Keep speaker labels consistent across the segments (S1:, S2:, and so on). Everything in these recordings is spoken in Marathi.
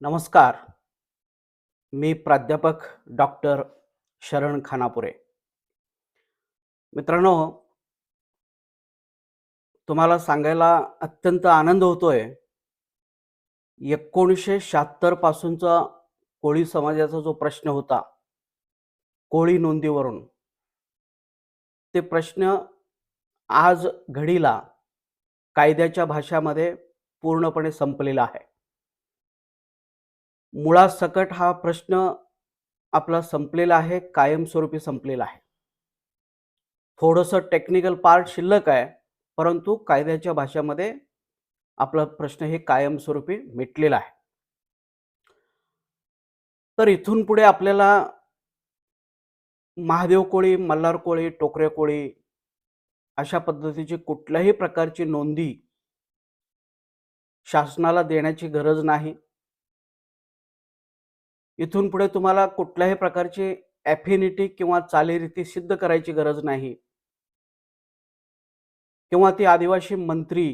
S1: नमस्कार. मी प्राध्यापक डॉक्टर शरण खानापुरे. मित्रांनो तुम्हाला सांगायला अत्यंत आनंद होतोय. एकोणीसशे शहात्तर पासूनचा कोळी समाजाचा जो प्रश्न होता कोळी नोंदीवरून ते प्रश्न आज घडीला कायद्याच्या भाषामध्ये पूर्णपणे संपलेला आहे. मुळासकट हा प्रश्न आपला संपलेला आहे कायमस्वरूपी संपलेला आहे. थोडंसं टेक्निकल पार्ट शिल्लक आहे परंतु कायद्याच्या भाषेमध्ये आपला प्रश्न हे कायमस्वरूपी मिटलेला आहे. तर इथून पुढे आपल्याला महादेव कोळी मल्हार कोळी टोकरे कोळी अशा पद्धतीची कुठल्याही प्रकारची नोंदी शासनाला देण्याची गरज नाही. इथून पुढे तुम्हाला कुठल्याही प्रकारची ॲफिनिटी किंवा चालीरीती सिद्ध करायची गरज नाही. किंवा ती आदिवासी मंत्री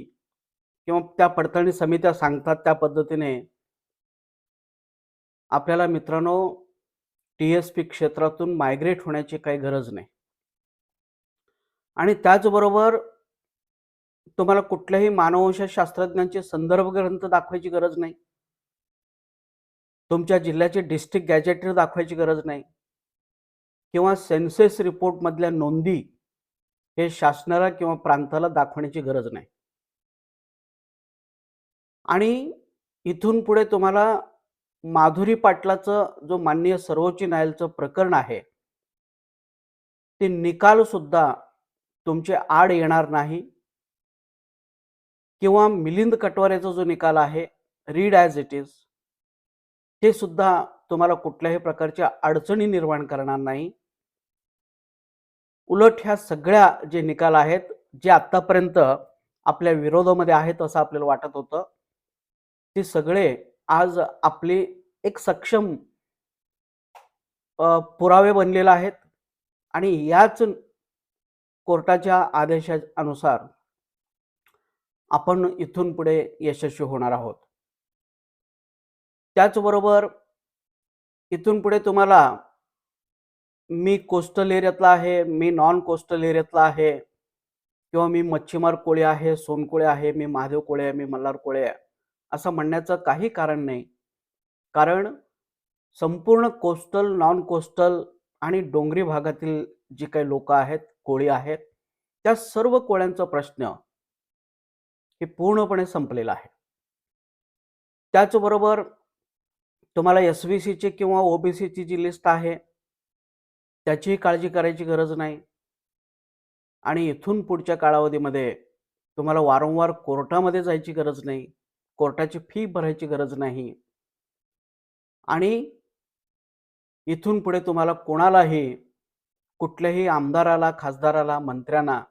S1: किंवा त्या पडताळणी समित्या सांगतात त्या पद्धतीने आपल्याला मित्रांनो टी एस पी क्षेत्रातून मायग्रेट होण्याची काही गरज नाही. आणि त्याचबरोबर तुम्हाला कुठल्याही मानववंशशास्त्रज्ञांचे संदर्भ ग्रंथ दाखवायची गरज नाही. तुमच्या जिल्ह्याचे डिस्ट्रिक्ट गॅजेटर दाखवायची गरज नाही. किंवा सेन्सेस रिपोर्टमधल्या नोंदी हे शासनाला किंवा प्रांताला दाखवण्याची गरज नाही. आणि इथून पुढे तुम्हाला माधुरी पाटलाचं जो माननीय सर्वोच्च न्यायालयाचं प्रकरण आहे ते निकाल सुद्धा तुमचे आड येणार नाही. किंवा मिलिंद कटवारेचा जो निकाल आहे रीड ॲज इट इज ते सुद्धा तुम्हाला कुठल्याही प्रकारच्या अडचणी निर्माण करणार नाही. उलट ह्या सगळ्या जे निकाल आहेत जे आत्तापर्यंत आपल्या विरोधामध्ये आहेत असं आपल्याला वाटत होतं ते सगळे आज आपले एक सक्षम पुरावे बनलेले आहेत आणि याच कोर्टाच्या आदेशानुसार आपण इथून पुढे यशस्वी होणार आहोत. त्याचबरोबर इथून पुढे तुम्हाला मी कोस्टल एरियातला आहे मी नॉन कोस्टल एरियातला आहे किंवा मी मच्छीमार कोळी आहे सोनकोळे आहे मी महादेव कोळे आहे मी मल्हार कोळे आहे असं म्हणण्याचं काही कारण नाही. कारण संपूर्ण कोस्टल नॉन कोस्टल आणि डोंगरी भागातील जी काही लोक आहेत कोळी आहेत त्या सर्व कोळ्यांचा प्रश्न हे पूर्णपणे संपलेला आहे. त्याचबरोबर तुम्हाला एस बी सीची किंवा ओबीसीची जी लिस्ट आहे त्याचीही काळजी करायची गरज नाही. आणि इथून पुढच्या कालावधीमध्ये तुम्हाला वारंवार कोर्टामध्ये जायची गरज नाही कोर्टाची फी भरायची गरज नाही. आणि इथून पुढे तुम्हाला कोणालाही कुठल्याही आमदाराला खासदाराला मंत्र्यांना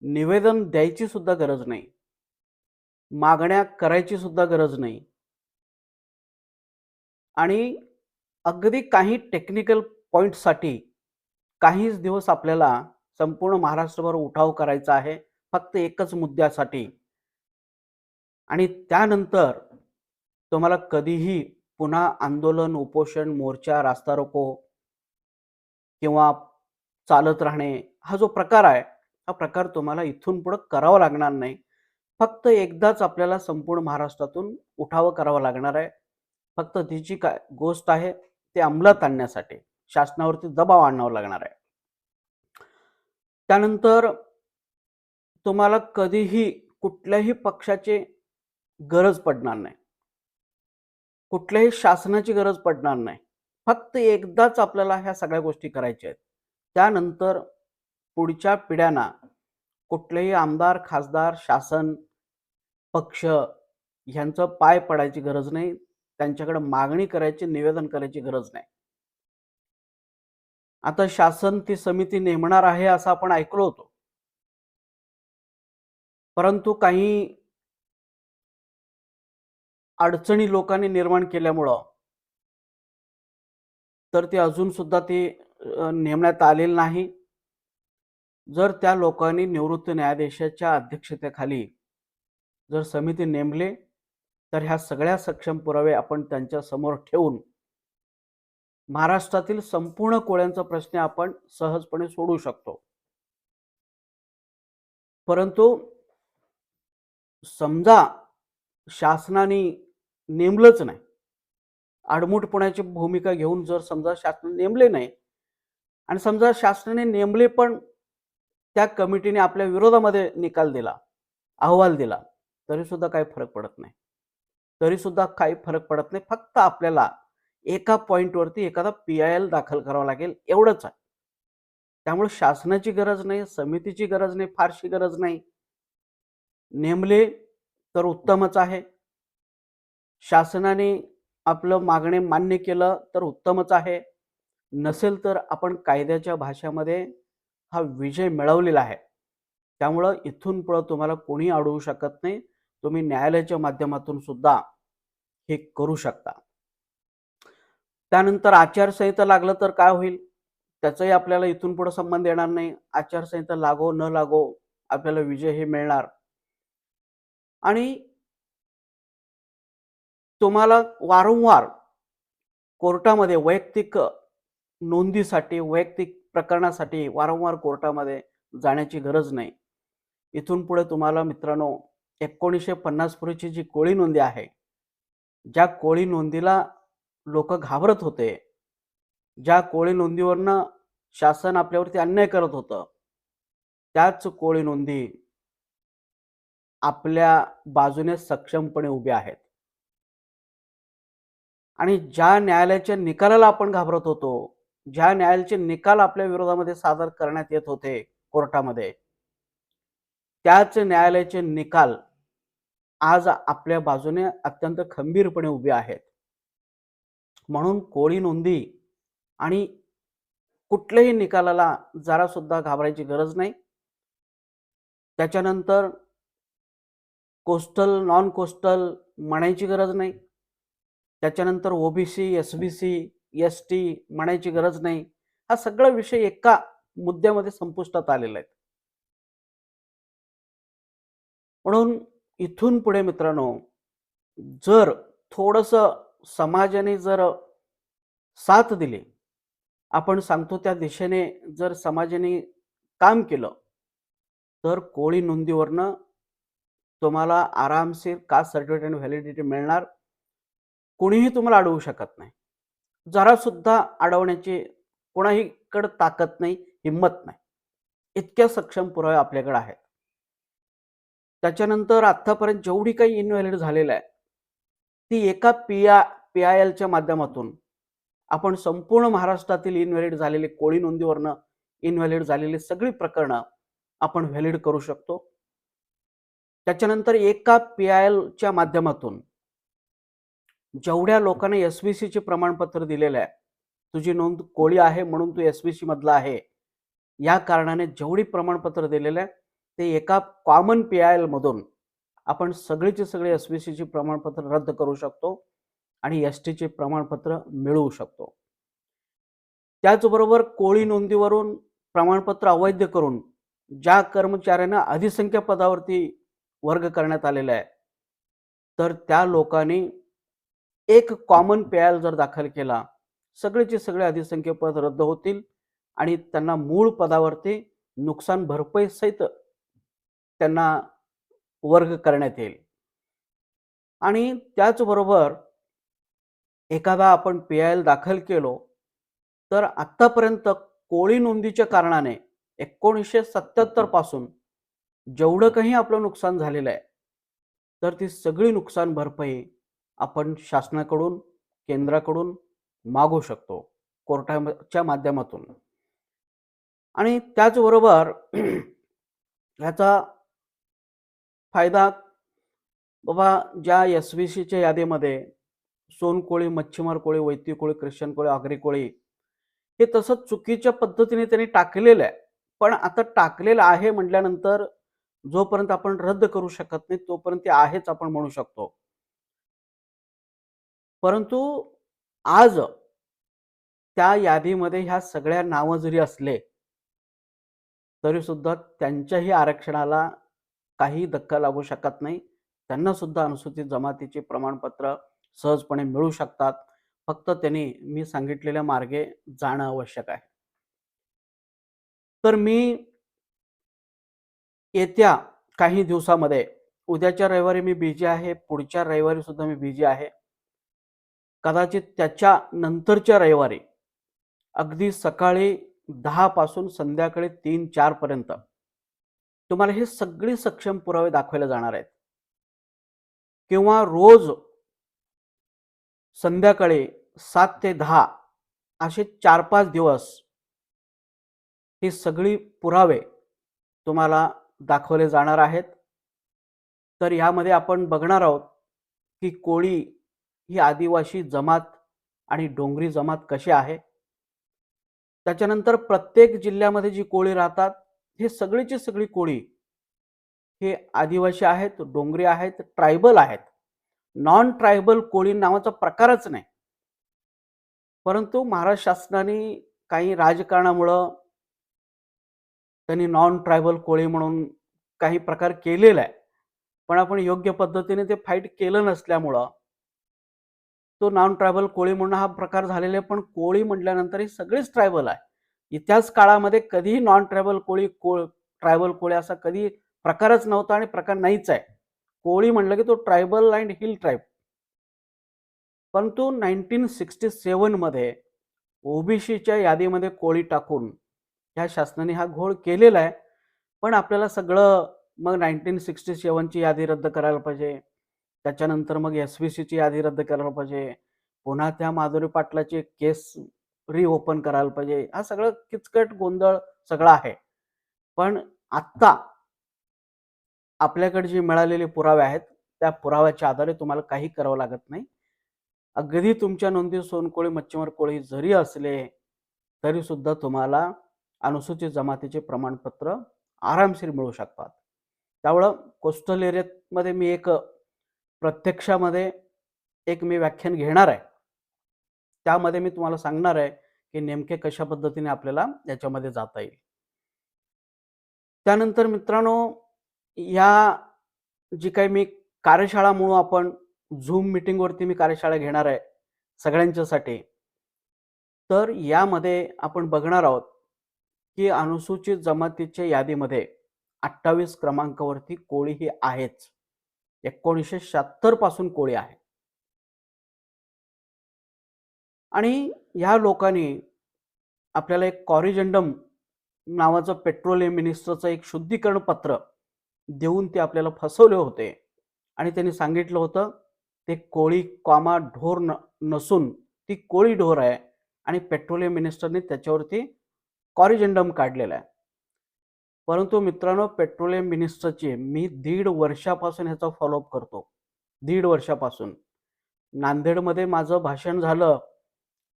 S1: निवेदन द्यायची सुद्धा गरज नाही. मागण्या करायची सुद्धा गरज नाही. आणि अगदी काही टेक्निकल पॉईंटसाठी काहीच दिवस आपल्याला संपूर्ण महाराष्ट्रभर उठाव करायचा आहे फक्त एकच मुद्द्यासाठी. आणि त्यानंतर तुम्हाला कधीही पुन्हा आंदोलन उपोषण मोर्चा रास्ता रोको किंवा चालत राहणे हा जो प्रकार आहे हा प्रकार तुम्हाला इथून पुढं करावा लागणार नाही. फक्त एकदाच आपल्याला संपूर्ण महाराष्ट्रातून उठाव करावा लागणार आहे. फक्त तिची काय गोष्ट आहे ते अंमलात आणण्यासाठी शासनावरती दबाव आणावा लागणार आहे. त्यानंतर तुम्हाला कधीही कुठल्याही पक्षाची गरज पडणार नाही. कुठल्याही शासनाची गरज पडणार नाही. फक्त एकदाच आपल्याला ह्या सगळ्या गोष्टी करायच्या आहेत. त्यानंतर पुढच्या पिढ्यांना कुठलेही आमदार खासदार शासन पक्ष ह्यांचं पाय पडायची गरज नाही. त्यांच्याकडे मागणी करायची निवेदन करायची गरज नाही. आता शासन ती समिती नेमणार आहे असं आपण ऐकलो होतो. परंतु काही अडचणी लोकांनी निर्माण केल्यामुळं तर ते अजून सुद्धा ते नेमण्यात आलेलं नाही. जर त्या लोकांनी निवृत्त न्यायाधीशाच्या अध्यक्षतेखाली जर समिती नेमले तर ह्या सगळ्या सक्षम पुरावे आपण त्यांच्यासमोर ठेवून महाराष्ट्रातील संपूर्ण कोळ्यांचा प्रश्न आपण सहजपणे सोडू शकतो. परंतु समजा शासनाने नेमलंच नाही आडमुठपणाची भूमिका घेऊन जर समजा शासन नेमले नाही आणि समजा शासनाने नेमले पण त्या कमिटीने आपल्या विरोधामध्ये निकाल दिला अहवाल दिला तरी सुद्धा काही फरक पडत नाही. तरी सुद्धा काही फरक पडत नाही. फक्त आपल्याला एका पॉईंटवरती एखादा पी आय एल दाखल करावा लागेल एवढंच आहे. त्यामुळे शासनाची गरज नाही समितीची गरज नाही फारशी गरज नाही. नेमले तर उत्तमच आहे. शासनाने आपलं मागणे मान्य केलं तर उत्तमच आहे. नसेल तर आपण कायद्याच्या भाषेमध्ये हा विजय मिळवलेला आहे. त्यामुळं इथून पुढं तुम्हाला कोणी अडवू शकत नाही. तुम्ही न्यायालयाच्या माध्यमातून सुद्धा हे करू शकता. त्यानंतर आचारसंहिता लागलं तर काय होईल? त्याचाही आपल्याला इथून पुढे संबंध येणार नाही. आचारसंहिता लागो न लागो आपल्याला विजय हे मिळणार. आणि तुम्हाला वारंवार कोर्टामध्ये वैयक्तिक नोंदीसाठी वैयक्तिक प्रकरणासाठी वारंवार कोर्टामध्ये जाण्याची गरज नाही. इथून पुढे तुम्हाला मित्रांनो एकोणीसशे पन्नास पूर्वीची जी कोळी नोंदी आहे ज्या कोळी नोंदीला लोक घाबरत होते ज्या कोळी नोंदीवरनं शासन आपल्यावरती अन्याय करत होतं त्याच कोळी नोंदी आपल्या बाजूने सक्षमपणे उभ्या आहेत. आणि ज्या न्यायालयाच्या निकालाला आपण घाबरत होतो ज्या न्यायालयाचे निकाल आपल्या विरोधामध्ये सादर करण्यात येत होते कोर्टामध्ये त्याच न्यायालयाचे निकाल आज आपल्या बाजूने अत्यंत खंबीरपणे उभे आहेत. म्हणून कोळी नोंदी आणि कुठल्याही निकालाला जरा सुद्धा घाबरायची गरज नाही. त्याच्यानंतर कोस्टल नॉन कोस्टल म्हणायची गरज नाही. त्याच्यानंतर OBC S B C S T म्हणायची गरज नाही. हा सगळा विषय एका मुद्द्यामध्ये संपुष्टात आलेला आहे. म्हणून इथून पुढे मित्रांनो जर थोडंसं समाजाने जर साथ दिली आपण सांगतो त्या दिशेने जर समाजाने काम केलं तर कोळी नोंदीवरनं तुम्हाला आरामशीर कास्ट सर्टिफिकेट आणि व्हॅलिडिटी मिळणार? कोणीही तुम्हाला अडवू शकत नाही. जरा सुद्धा अडवण्याची कोणाहीकडं ताकद नाही हिंमत नाही. इतक्या सक्षम पुरावे आपल्याकडे आहेत. त्याच्यानंतर आतापर्यंत जेवढी काही इनव्हॅलिड झालेलं आहे ती एका पी आय पी आय एलच्या माध्यमातून आपण संपूर्ण महाराष्ट्रातील इनव्हॅलिड झालेले कोळी नोंदीवरनं इनव्हॅलिड झालेली सगळी प्रकरणं आपण व्हॅलिड करू शकतो. त्याच्यानंतर एका पी आय एलच्या माध्यमातून जेवढ्या लोकांना एस बी सीचे प्रमाणपत्र दिलेलं आहे तुझी नोंद कोळी आहे म्हणून तू एस बी सी मधला आहे या कारणाने जेवढी प्रमाणपत्र दिलेलं आहे ते एका कॉमन पी आय एलमधून आपण सगळीचे सगळे एस बी सीचे प्रमाणपत्र रद्द करू शकतो आणि एस टीचे प्रमाणपत्र मिळवू शकतो. त्याचबरोबर कोळी नोंदीवरून प्रमाणपत्र अवैध करून ज्या कर्मचाऱ्यांना अधिसंख्या पदावरती वर्ग करण्यात आलेला आहे तर त्या लोकांनी एक कॉमन पेयल जर दाखल केला सगळेचे सगळे अधिसंख्य पद रद्द होतील आणि त्यांना मूळ पदावरती नुकसान भरपाई सहित त्यांना वर्ग करण्यात येईल. आणि त्याचबरोबर एखादा आपण पी आय एल दाखल केलो तर आत्तापर्यंत कोळी नोंदीच्या कारणाने एकोणीसशे सत्याहत्तरपासून जेवढं काही आपलं नुकसान झालेलं आहे तर ती सगळी नुकसान भरपाई आपण शासनाकडून केंद्राकडून मागू शकतो कोर्टाच्या माध्यमातून. आणि त्याचबरोबर ह्याचा फायदा बाबा ज्या एस बी सीच्या यादीमध्ये सोनकोळी मच्छीमार कोळी वैती कोळी ख्रिश्चन कोळी आगरी कोळी हे तसं चुकीच्या पद्धतीने त्यांनी टाकलेलं आहे. पण आता टाकलेलं आहे म्हटल्यानंतर जोपर्यंत आपण रद्द करू शकत नाही तोपर्यंत ते आहेच आपण म्हणू शकतो. परंतु आज त्या यादीमध्ये ह्या सगळ्या नावं जरी असले तरी सुद्धा त्यांच्याही आरक्षणाला काही धक्का लागू शकत नाही. त्यांना सुद्धा अनुसूचित जमातीचे प्रमाणपत्र सहजपणे मिळू शकतात. फक्त त्यांनी मी सांगितलेल्या मार्गे जाणं आवश्यक आहे. तर मी येत्या काही दिवसामध्ये उद्याच्या रविवारी मी बिझी आहे पुढच्या रविवारी सुद्धा मी बिझी आहे. कदाचित त्याच्या नंतरच्या रविवारी अगदी सकाळी दहा पासून संध्याकाळी तीन चार पर्यंत तुम्हाला हे सगळे सक्षम पुरावे दाखवले जाणार आहेत. किंवा रोज संध्याकाळी सात ते दहा असे चार पाच दिवस ही सगळी पुरावे तुम्हाला दाखवले जाणार आहेत. तर ह्यामध्ये आपण बघणार आहोत की कोळी ही आदिवासी जमात आणि डोंगरी जमात कशी आहे. त्याच्यानंतर प्रत्येक जिल्ह्यामध्ये जी कोळी राहतात हे सगळीची सगळी कोळी हे आदिवासी आहेत डोंगरी आहेत ट्रायबल आहेत. नॉन ट्रायबल कोळी नावाचा प्रकारच नाही. परंतु महाराष्ट्र शासनाने काही राजकारणामुळं त्यांनी नॉन ट्रायबल कोळी म्हणून काही प्रकार केलेला आहे. पण आपण योग्य पद्धतीने ते फाईट केलं नसल्यामुळं तो नॉन ट्रायबल कोळी म्हणून हा प्रकार झालेला आहे. पण कोळी म्हटल्यानंतर हे सगळेच ट्रायबल आहे इतिहास काळामध्ये कधीही नॉन ट्रायबल कोळी कोळ ट्रायबल कोळी असा कधी प्रकारच नव्हता आणि प्रकार नाहीच आहे. कोळी म्हणलं की तो ट्रायबल अँड हिल ट्राईब परंतु नाईन्टीन सिक्स्टी सेवनमध्ये ओबीसीच्या यादीमध्ये कोळी टाकून ह्या शासनाने हा घोळ केलेला आहे. पण आपल्याला सगळं मग नाईन्टीन सिक्स्टी सेवनची यादी रद्द करायला पाहिजे. त्याच्यानंतर मग एस बी सीची यादी रद्द करायला पाहिजे. पुन्हा त्या माधुरी पाटलाची केस रिओपन करायला पाहिजे. हा सगळं किचकट गोंधळ सगळा आहे. पण आत्ता आपल्याकडे जे मिळालेले पुरावे आहेत त्या पुराव्याच्या आधारे तुम्हाला काही करावं लागत नाही. अगदी तुमच्या नोंदी सोनकोळी मच्छीमार कोळी जरी असले तरी सुद्धा तुम्हाला अनुसूचित जमातीचे प्रमाणपत्र आरामशीर मिळू शकतात. त्यामुळं कोस्टल एरियामध्ये मी एक प्रत्यक्षामध्ये एक मी व्याख्यान घेणार आहे. त्यामध्ये मी तुम्हाला सांगणार आहे की नेमके कशा पद्धतीने आपल्याला याच्यामध्ये जाता येईल. त्यानंतर मित्रांनो या जी काही मी कार्यशाळा म्हणून आपण झूम मिटिंगवरती मी कार्यशाळा घेणार आहे सगळ्यांच्यासाठी. तर यामध्ये आपण बघणार आहोत की अनुसूचित जमातीच्या यादीमध्ये अठ्ठावीस क्रमांकावरती कोळी ही आहेच. एकोणीसशे शहात्तरपासून कोळी आहे. आणि ह्या लोकांनी आपल्याला एक कॉरिजंडम नावाचं पेट्रोलियम मिनिस्टरचं एक शुद्धीकरण पत्र देऊन ते आपल्याला फसवले होते. आणि त्यांनी सांगितलं होतं ते कोळी कॉमा ढोर न नसून ती कोळी ढोर आहे आणि पेट्रोलियम मिनिस्टरने त्याच्यावरती कॉरिजंडम काढलेला आहे. परंतु मित्रांनो पेट्रोलियम मिनिस्टरचे मी दीड वर्षापासून ह्याचा फॉलोअप करतो. दीड वर्षापासून. नांदेडमध्ये माझं भाषण झालं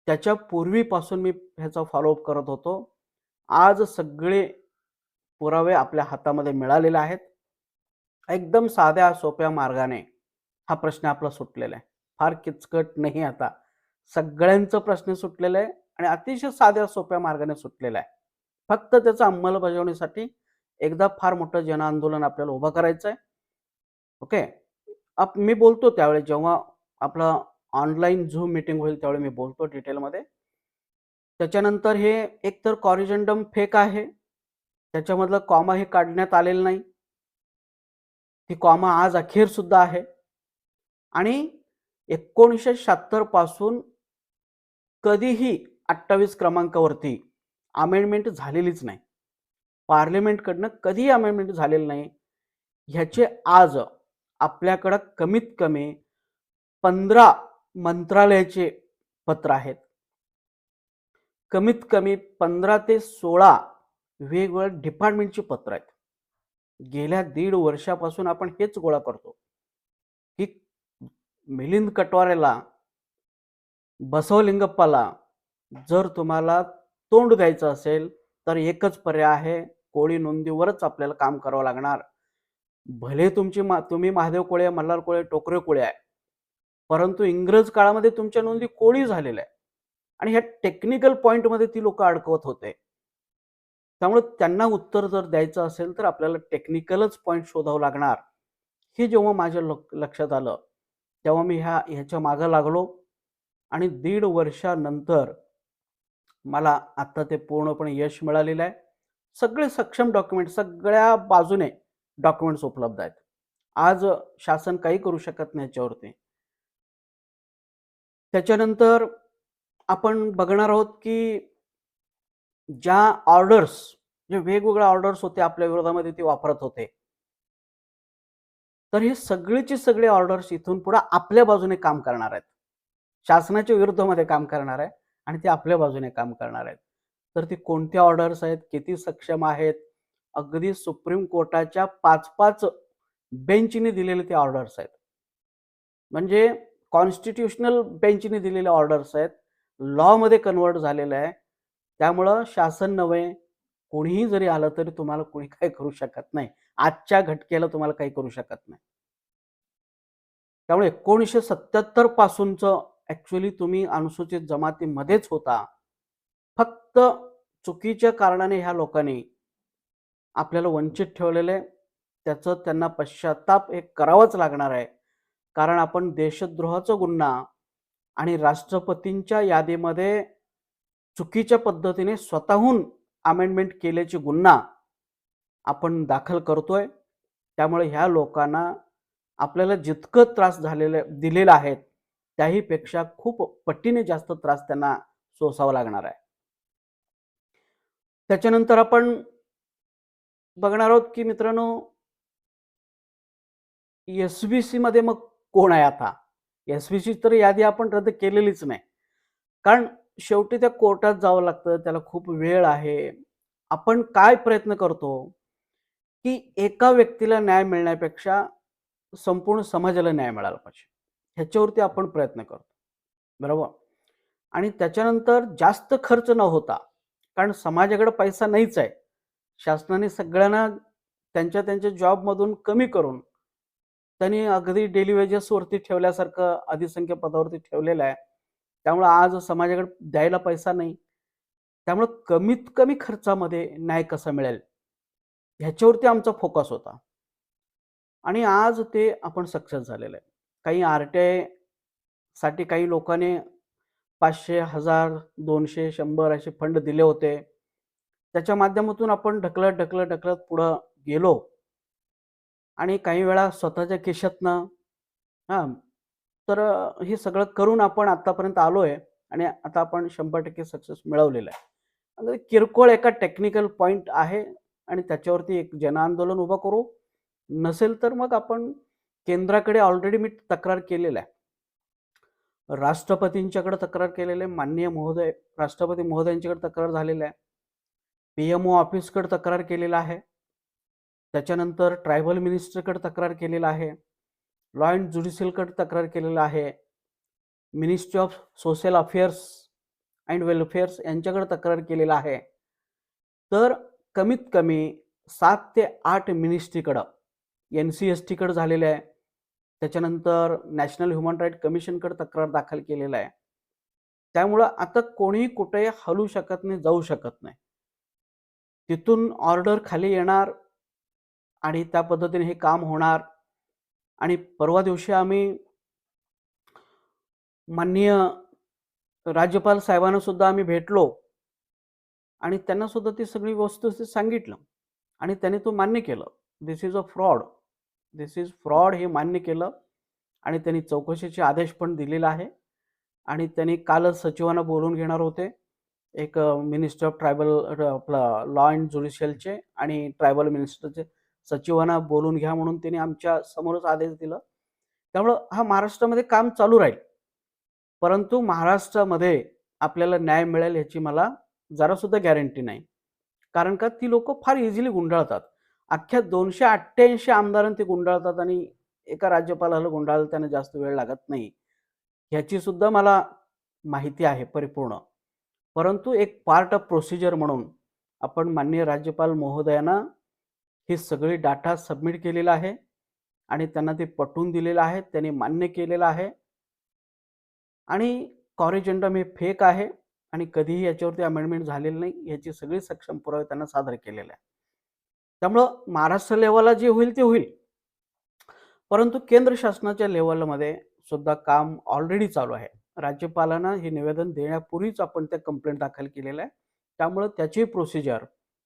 S1: त्याच्या पूर्वीपासून मी ह्याचा फॉलोअप करत होतो. आज सगळे पुरावे आपल्या हातामध्ये मिळालेले आहेत. एकदम साध्या सोप्या मार्गाने हा प्रश्न आपला सुटलेला आहे. फार किचकट नाही आता. सगळ्यांचं प्रश्न सुटलेला आहे आणि अतिशय साध्या सोप्या मार्गाने सुटलेला आहे. फक्त त्याचं अंमलबजावणीसाठी एकदा फार मोठं जनआंदोलन आपल्याला उभं करायचं आहे ओके? आप मी बोलतो त्यावेळी जेव्हा आपलं ऑनलाईन झूम मीटिंग होईल त्यावेळी मी बोलतो डिटेलमध्ये त्याच्यानंतर हे एकतर कॉरिजंडम फेक आहे. त्याच्यामधलं कॉमा हे काढण्यात आलेलं नाही. ती कॉमा आज अखेर सुद्धा आहे. आणि एकोणीसशे शहात्तरपासून कधीही अठ्ठावीस क्रमांकावरती अमेंडमेंट झालेलीच नाही. पार्लिमेंटकडनं कधीही अमेंडमेंट झालेलं नाही. ह्याचे आज आपल्याकडं कमीत कमी पंधरा मंत्रालयाचे पत्र आहेत. कमीत कमी पंधरा ते सोळा वेगवेगळ्या डिपार्टमेंटची पत्र आहेत. गेल्या दीड वर्षापासून आपण हेच गोळा करतो. की मिलिंद कटवारेला बसवलिंगप्पाला जर तुम्हाला तोंड द्यायचं असेल तर एकच पर्याय आहे कोळी नोंदीवरच आपल्याला काम करावं लागणार. भले तुमची मा तुम्ही महादेव कोळे मल्हार कोळे टोकरे कोळे आहे परंतु इंग्रज काळामध्ये तुमच्या नोंदी कोळी झालेल्या आहे आणि ह्या टेक्निकल पॉईंटमध्ये ती लोक अडकवत होते त्यामुळे त्यांना उत्तर जर द्यायचं असेल तर आपल्याला टेक्निकलच पॉईंट शोधावं लागणार हे जेव्हा माझ्या लक्षात आलं, तेव्हा मी ह्या ह्याच्या मागं लागलो आणि दीड वर्षानंतर मला आत्ता ते पूर्णपणे यश मिळालेलं आहे. सगळे सक्षम डॉक्युमेंट सगळ्या बाजूने डॉक्युमेंट्स उपलब्ध आहेत. आज शासन काही करू शकत नाही याच्यावरती. त्याच्यानंतर आपण बघणार आहोत, की ज्या ऑर्डर्स जे वेगवेगळ्या ऑर्डर्स होते आपल्या विरोधामध्ये ते वापरत होते. तर हे सगळेचे सगळे ऑर्डर्स इथून पुढे आपल्या बाजूने काम करणार आहेत. शासनाच्या विरुद्धमध्ये काम करणार आहे आणि ते आपल्या बाजूने काम करणार आहेत. तर ते कोणत्या ऑर्डर्स आहेत, किती सक्षम आहेत, अगदी सुप्रीम कोर्टाच्या पाच पाच बेंचने दिलेले ते ऑर्डर्स आहेत. म्हणजे कॉन्स्टिट्यूशनल बेंचने दिलेले ऑर्डर्स आहेत. लॉमध्ये कन्व्हर्ट झालेलं आहे. त्यामुळं शासन नव्हे, कोणीही जरी आलं तरी तुम्हाला कोणी काही करू शकत नाही. आजच्या घटकेला तुम्हाला काही करू शकत नाही. त्यामुळे 1977 पासूनचं ॲक्चुअली तुम्ही अनुसूचित जमातीमध्येच होता. फक्त चुकीच्या कारणाने ह्या लोकांनी आपल्याला वंचित ठेवलेलं आहे. त्याचं त्यांना पश्चाताप हे करावंच लागणार आहे. कारण आपण देशद्रोहाचा गुन्हा आणि राष्ट्रपतींच्या यादीमध्ये चुकीच्या पद्धतीने स्वतःहून अमेंडमेंट केल्याची गुन्हा आपण दाखल करतोय. त्यामुळे ह्या लोकांना आपल्याला जितकं त्रास झालेले दिलेला आहेत त्याहीपेक्षा खूप पट्टीने जास्त त्रास त्यांना सोसावा लागणार आहे. त्याच्यानंतर आपण बघणार आहोत, की मित्रांनो एस-बी-सीमध्ये मग कोण आहे आता? एस-बी-सी तर यादी आपण रद्द केलेलीच नाही. कारण शेवटी त्या कोर्टात जावं लागतं, त्याला खूप वेळ आहे. आपण काय प्रयत्न करतो, की एका व्यक्तीला न्याय मिळण्यापेक्षा संपूर्ण समाजाला न्याय मिळाला पाहिजे. ह्याच्यावरती आपण प्रयत्न करतो. बरोबर? आणि त्याच्यानंतर जास्त खर्च न होता, कारण समाजाकडे पैसा नाहीच आहे. शासनाने सगळ्यांना त्यांच्या त्यांच्या जॉबमधून कमी करून त्यांनी अगदी डेली वेजेसवरती ठेवल्यासारखं अधिसंख्य पदावरती ठेवलेलं आहे. त्यामुळं आज समाजाकडे द्यायला पैसा नाही. त्यामुळं कमीत कमी खर्चामध्ये न्याय कसा मिळेल, ह्याच्यावरती आमचा फोकस होता. आणि आज ते आपण सक्सेस झालेलं आहे. काही आर-टी-आयसाठी काही लोकांनी पाचशे हजार दोनशे शंभर असे फंड दिले होते. त्याच्या माध्यमातून आपण ढकलत, ढकलत, ढकलत पुढं गेलो. आणि काही वेळा स्वतःच्या खिशातनं हां, तर हे सगळं करून आपण आत्तापर्यंत आहे आणि आता आपण 100% सक्सेस मिळवलेलं आहे. किरकोळ एका टेक्निकल पॉईंट आहे आणि त्याच्यावरती एक जनआंदोलन उभं करू. नसेल तर मग आपण केंद्राकडे ऑलरेडी मी तक्रार केलेलं आहे. राष्ट्रपतींच्याकडे तक्रार केलेली आहे. माननीय महोदय राष्ट्रपती महोदयांच्याकडे तक्रार झालेली आहे. पी-एम-ओ ऑफिसकडे तक्रार केलेला आहे. त्याच्यानंतर ट्रायबल मिनिस्टरकडे तक्रार केलेला आहे. लॉ अँड ज्युडिशियलकडे तक्रार केलेला आहे. Ministry of social affairs and welfares यांच्याकडे तक्रार केलेला आहे. तर कमीत कमी सात ते आठ मिनिस्ट्रीकडं, एन सी एस टीकडं झालेलं आहे. त्याच्यानंतर नॅशनल ह्युमन राईट कमिशनकडे तक्रार दाखल केलेला आहे. त्यामुळं आता कोणीही कुठेही हलू शकत नाही, जाऊ शकत नाही. तिथून ऑर्डर खाली येणार आणि त्या पद्धतीने हे काम होणार आणि परवा दिवशी आम्ही माननीय राज्यपाल साहेबांना सुद्धा आम्ही भेटलो आणि त्यांना सुद्धा ती सगळी वस्तुस्थिती सांगितलं आणि त्याने तो मान्य केलं. This is a fraud. This is fraud हे मान्य केलं आणि त्यांनी चौकशीचे आदेश पण दिलेला आहे आणि त्यांनी कालच सचिवांना बोलून घेणार होते. एक मिनिस्टर ऑफ ट्रायबल आपलं लॉ अँड ज्युडिशियलचे आणि ट्रायबल मिनिस्टरचे सचिवांना बोलून घ्या म्हणून त्यांनी आमच्या समोरच आदेश दिला. त्यामुळं हा महाराष्ट्रामध्ये काम चालू राहील. परंतु महाराष्ट्रामध्ये आपल्याला न्याय मिळेल ह्याची मला जरासुद्धा गॅरंटी नाही. कारण का ती लोकं फार इझिली गुंडाळतात. अख्ख्या 288 आमदारांना ते गुंडाळतात आणि एका राज्यपालाला गुंडाळायला त्यांना जास्त वेळ लागत नाही. ह्याची सुद्धा मला माहिती आहे परिपूर्ण. परंतु एक पार्ट ऑफ प्रोसिजर म्हणून आपण माननीय राज्यपाल महोदयांना हे सगळी डाटा सबमिट केलेला आहे आणि त्यांना ते पटवून दिलेलं आहे. त्यांनी मान्य केलेलं आहे. आणि कॉरिजेंडम हे फेक आहे आणि कधीही याच्यावरती अमेंडमेंट झालेलं नाही. याची सगळी सक्षम पुरावे त्यांना सादर केलेले आहे. त्यामुळं महाराष्ट्र लेवलला जे होईल ते होईल. परंतु केंद्र शासनाच्या लेवलमध्ये सुद्धा काम ऑलरेडी चालू आहे राज्यपालांना हे निवेदन देण्यापूर्वीच आपण त्या कंप्लेंट दाखल केलेलं आहे त्यामुळं त्याची प्रोसिजर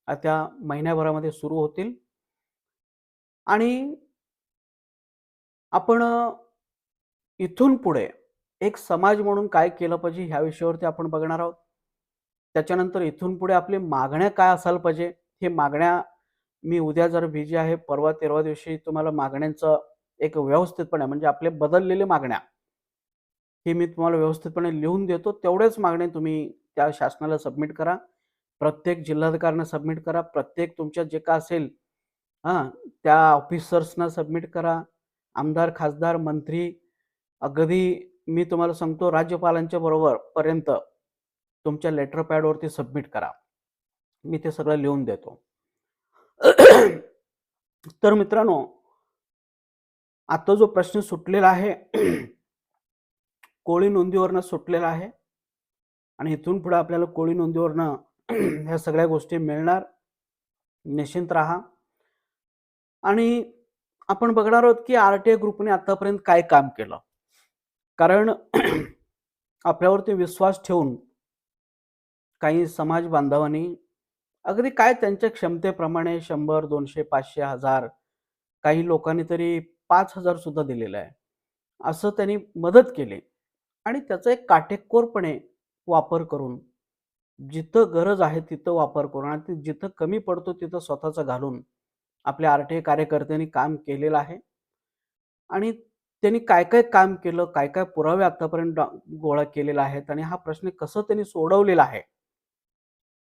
S1: आता महिन्याभरामध्ये सुरू होतील आणि आपण इथून पुढे एक समाज म्हणून काय केलं पाहिजे ह्या विषयावरती आपण बघणार आहोत. त्याच्यानंतर इथून पुढे आपले मागण्या काय असायला पाहिजे हे मागण्या मी उद्या जर भिजी आहे परवा तेरवा दिवशी तुम्हाला मागण्यांचं एक व्यवस्थितपणे म्हणजे आपले बदललेले मागण्या हे मी तुम्हाला व्यवस्थितपणे लिहून देतो. तेवढ्याच मागणे तुम्ही त्या शासनाला सबमिट करा. प्रत्येक जिल्हाधिकाऱ्यांना सबमिट करा. प्रत्येक तुमच्या जे का असेल हां त्या ऑफिसर्सना सबमिट करा. आमदार खासदार मंत्री अगदी मी तुम्हाला सांगतो राज्यपालांच्या बरोबर पर्यंत तुमच्या लेटर पॅडवरती सबमिट करा. मी ते सगळं लिहून देतो. तर मित्रांनो आता जो प्रश्न सुटलेला आहे कोळी नोंदीवरनं सुटलेला आहे आणि इथून पुढे आपल्याला कोळी नोंदीवरनं ह्या सगळ्या गोष्टी मिळणार निश्चिंत राहा. आणि आपण बघणार आहोत की आर टी आय ग्रुपने आतापर्यंत काय काम केलं. कारण आपल्यावरती विश्वास ठेवून काही समाज बांधवांनी अगदी काय त्यांच्या क्षमतेप्रमाणे शंभर दोनशे पाचशे हजार काही लोकांनी तरी पाच हजार सुद्धा दिलेलं आहे. असं त्यांनी मदत केली आणि त्याचा एक काटेकोरपणे वापर करून जिथं गरज आहे तिथं वापर करून आणि ते जिथं कमी पडतो तिथं स्वतःचं घालून आपल्या आरटीए कार्यकर्त्यांनी काम केलेलं आहे. आणि त्यांनी काय काय काम केलं काय काय पुरावे आतापर्यंत गोळा केलेले आहेत आणि हा प्रश्न कसं त्यांनी सोडवलेला आहे?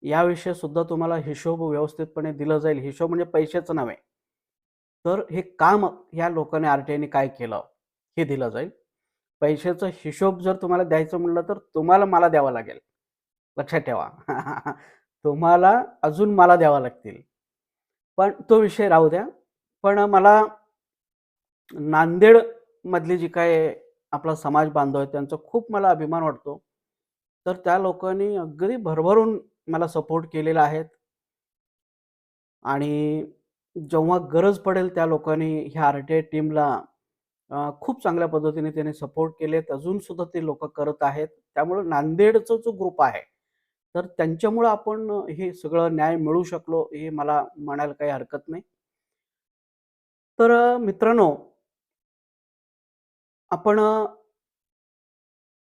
S1: याविषयी सुद्धा तुम्हाला हिशोब व्यवस्थितपणे दिलं जाईल. हिशोब म्हणजे पैशाचं नव्हे. तर हे काम ह्या लोकांनी आरटीआयने काय केलं हे दिलं जाईल. पैशाचा हिशोब जर तुम्हाला द्यायचं म्हणलं तर तुम्हाला मला द्यावा लागेल. लक्षात ठेवा. तुम्हाला अजून मला द्यावा लागतील. पण तो विषय राहू द्या. पण मला नांदेड मधली जी काय आपला समाज बांधव आहे त्यांचा खूप मला अभिमान वाटतो. तर त्या लोकांनी अगदी भरभरून मला सपोर्ट केलेला आहे आणि जेव्हा गरज पडेल त्या लोकांनी ह्या आर टी आय टीमला खूप चांगल्या पद्धतीने त्यांनी सपोर्ट केलेत. अजून सुद्धा ते लोक करत आहेत. त्यामुळं नांदेडचा जो ग्रुप आहे तर त्यांच्यामुळं आपण हे सगळं न्याय मिळू शकलो हे मला म्हणायला काही हरकत नाही. तर मित्रांनो आपण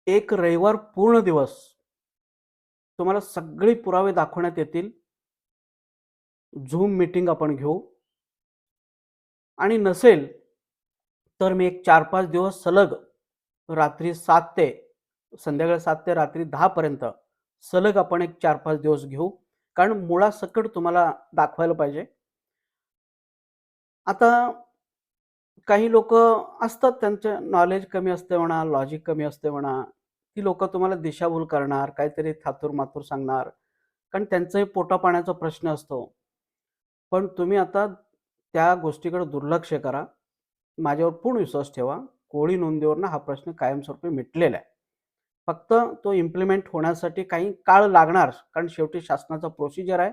S1: एक रविवार पूर्ण दिवस तुम्हाला सगळे पुरावे दाखवण्यात येतील. झूम मीटिंग आपण घेऊ. आणि नसेल तर मी एक चार पाच दिवस सलग रात्री सात ते संध्याकाळी सात ते रात्री दहापर्यंत सलग आपण एक चार पाच दिवस घेऊ. कारण मुळासकट तुम्हाला दाखवायला पाहिजे. आता काही लोक असतात त्यांचे नॉलेज कमी असते म्हणा लॉजिक कमी असते म्हणा. ती लोक तुम्हाला दिशाभूल करणार काहीतरी थातूर मातूर सांगणार. कारण त्यांचाही पोटा पाण्याचा प्रश्न असतो. पण तुम्ही आता त्या गोष्टीकडे दुर्लक्ष करा. माझ्यावर पूर्ण विश्वास ठेवा. कोळी नोंदीवरनं हा प्रश्न कायमस्वरूपी मिटलेला आहे. फक्त तो इम्प्लिमेंट होण्यासाठी काही काळ लागणार कारण शेवटी शासनाचा प्रोसिजर आहे.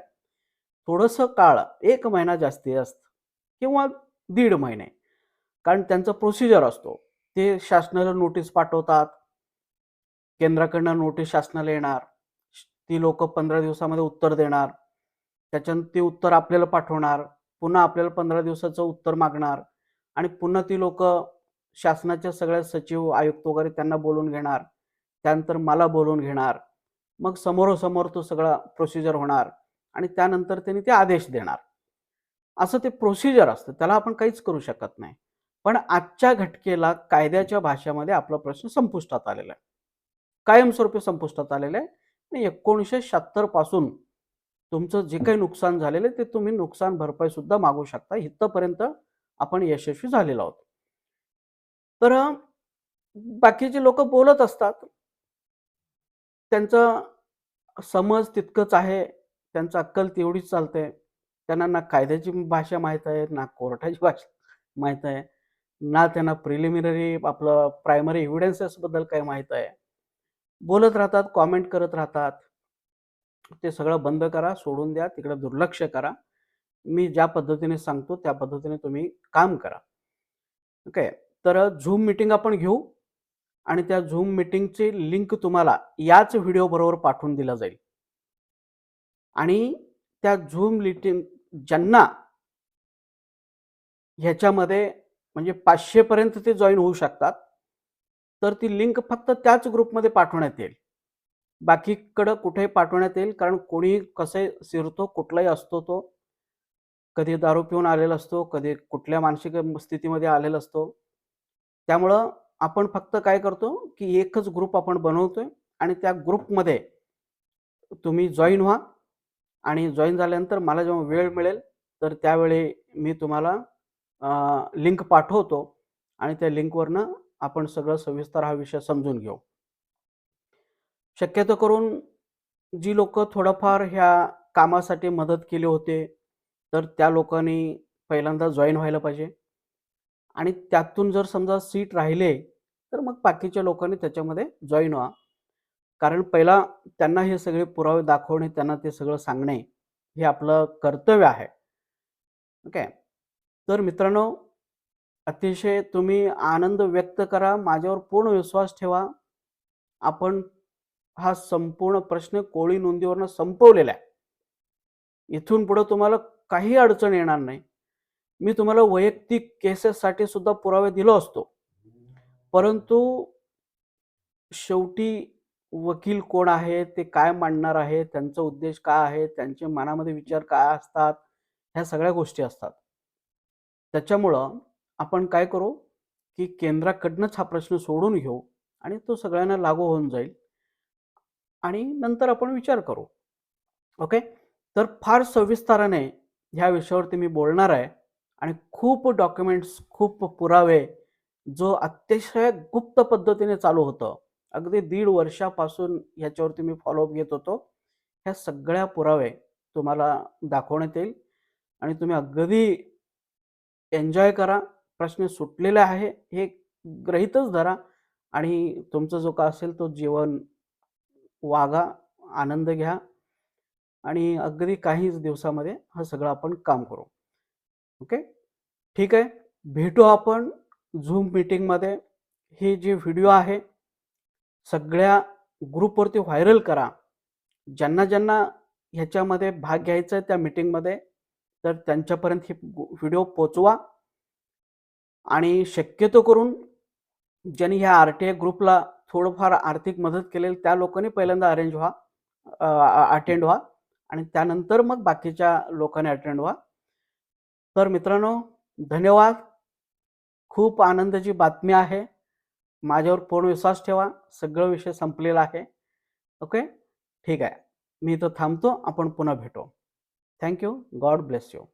S1: थोडंसं काळ एक महिना जास्ती जास्त किंवा दीड महिने कारण त्यांचा प्रोसिजर असतो. ते शासनाला नोटीस पाठवतात. केंद्राकडनं नोटीस शासनाला येणार. ती लोक पंधरा दिवसामध्ये उत्तर देणार. त्याच्यानं ते उत्तर आपल्याला पाठवणार. पुन्हा आपल्याला पंधरा दिवसाचं उत्तर मागणार. आणि पुन्हा ती लोक शासनाच्या सगळ्या सचिव आयुक्त वगैरे त्यांना बोलून घेणार. त्यानंतर मला बोलून घेणार. मग समोरासमोर तो सगळा प्रोसिजर होणार आणि त्यानंतर त्यांनी ते आदेश देणार. असं ते प्रोसिजर असतं. त्याला आपण काहीच करू शकत नाही. पण आजच्या घटकेला कायद्याच्या भाषेमध्ये आपला प्रश्न संपुष्टात आलेला आहे. कायमस्वरूपी संपुष्टात आलेला आहे. आणि एकोणीसशे शहात्तरपासून तुमचं जे काही नुकसान झालेलं आहे ते तुम्ही नुकसान भरपाई सुद्धा मागू शकता. इथपर्यंत आपण यशस्वी झालेलो आहोत. तर बाकीचे लोक बोलत असतात. त्यांचं समज तितकंच आहे त्यांचं अक्कल तेवढीच चालते त्यांना ना कायद्याची भाषा माहीत आहे ना कोर्टाची भाषा माहीत आहे ना त्यांना प्रिलिमिनरी आपलं प्रायमरी एव्हिडन्सेसबद्दल काही माहीत आहे. बोलत राहतात कॉमेंट करत राहतात. ते सगळं बंद करा सोडून द्या तिकडे दुर्लक्ष करा. मी ज्या पद्धतीने सांगतो त्या पद्धतीने तुम्ही काम करा. ओके? तर झूम मीटिंग आपण घेऊ. आणि त्या झूम मीटिंगची लिंक तुम्हाला याच व्हिडिओ बरोबर पाठवून दिला जाईल. आणि त्या झूम मीटिंग ज्यांना ह्याच्यामध्ये म्हणजे पाचशेपर्यंत ते जॉईन होऊ शकतात तर ती लिंक फक्त त्याच ग्रुपमध्ये पाठवण्यात येईल. बाकीकडं कुठेही पाठवण्यात येईल कारण कोणीही कसे शिरतो कुठलाही असतो तो कधी दारू पिऊन आलेला असतो कधी कुठल्या मानसिक स्थितीमध्ये आलेला असतो त्यामुळं आपण फक्त काय करतो की एकच ग्रुप आपण बनवतोय आणि त्या ग्रुपमध्ये तुम्ही जॉईन व्हा आणि जॉईन झाल्यानंतर मला जेव्हा वेळ मिळेल तर त्यावेळी मी तुम्हाला लिंक पाठवतो आणि त्या लिंकवरनं आपण सगळं सविस्तर हा विषय समजून घेऊ. शक्यतो करून जी लोक थोडंफार ह्या कामासाठी मदत केली होते तर त्या लोकांनी पहिल्यांदा जॉईन व्हायला पाहिजे. आणि त्यातून जर समजा सीट राहिले तर मग बाकीच्या लोकांनी त्याच्यामध्ये जॉईन व्हा. कारण पहिला त्यांना हे सगळे पुरावे दाखवणे त्यांना ते सगळं सांगणे हे आपलं कर्तव्य आहे. ओके? तर मित्रांनो अतिशय तुम्ही आनंद व्यक्त करा माझ्यावर पूर्ण विश्वास ठेवा. आपण हा संपूर्ण प्रश्न कोळी नोंदीवरनं संपवलेला आहे. इथून पुढे तुम्हाला काही अडचण येणार नाही. मी तुम्हाला वैयक्तिक केसेससाठी सुद्धा पुरावे दिलो असतो. परंतु शेवटी वकील कोण आहे ते काय मांडणार आहे त्यांचा उद्देश काय आहे त्यांचे मनामध्ये विचार काय असतात ह्या सगळ्या गोष्टी असतात. त्याच्यामुळं आपण काय करू की केंद्राकडनंच हा प्रश्न सोडून घेऊ आणि तो सगळ्यांना लागू होऊन जाईल आणि नंतर आपण विचार करू. ओके? तर फार सविस्ताराने ह्या विषयावरती मी बोलणार आहे आणि खूप डॉक्युमेंट्स खूप पुरावे जो अतिशय गुप्त पद्धतीने चालू होतं. अगदी दीड वर्षापासून ह्याच्यावरती मी फॉलोअप घेत होतो. ह्या सगळ्या पुरावे तुम्हाला दाखवण्यात येईल. आणि तुम्ही अगदी एन्जॉय करा. प्रश्न सुटलेला आहे हे ग्रहितच धरा. आणि तुमचं जो का असेल तो जीवन वागा आनंद घ्या. आणि अगदी काहीच दिवसामध्ये हा सगळं आपण काम करू. ओके? ठीक आहे? भेटू आपण झूम मीटिंगमध्ये हे जे व्हिडिओ आहे सगळ्या ग्रुपवरती व्हायरल करा. ज्यांना ज्यांना ह्याच्यामध्ये भाग घ्यायचा आहे त्या मीटिंगमध्ये तर त्यांच्यापर्यंत ही व्हिडिओ पोचवा आणि शक्यतो करून ज्यांनी ह्या आर टी आय ग्रुपला थोडंफार आर्थिक मदत केलेली त्या लोकांनी पहिल्यांदा अरेंज व्हा अटेंड व्हा. आणि त्यानंतर मग बाकीच्या लोकांनी अटेंड व्हा. तर मित्रांनो धन्यवाद. खूप आनंदाची बातमी आहे. माझ्यावर पूर्ण विश्वास ठेवा. सगळं विषय संपलेला आहे. ओके? ठीक आहे. मी इथं थांबतो. आपण पुन्हा भेटू. Thank you God bless you.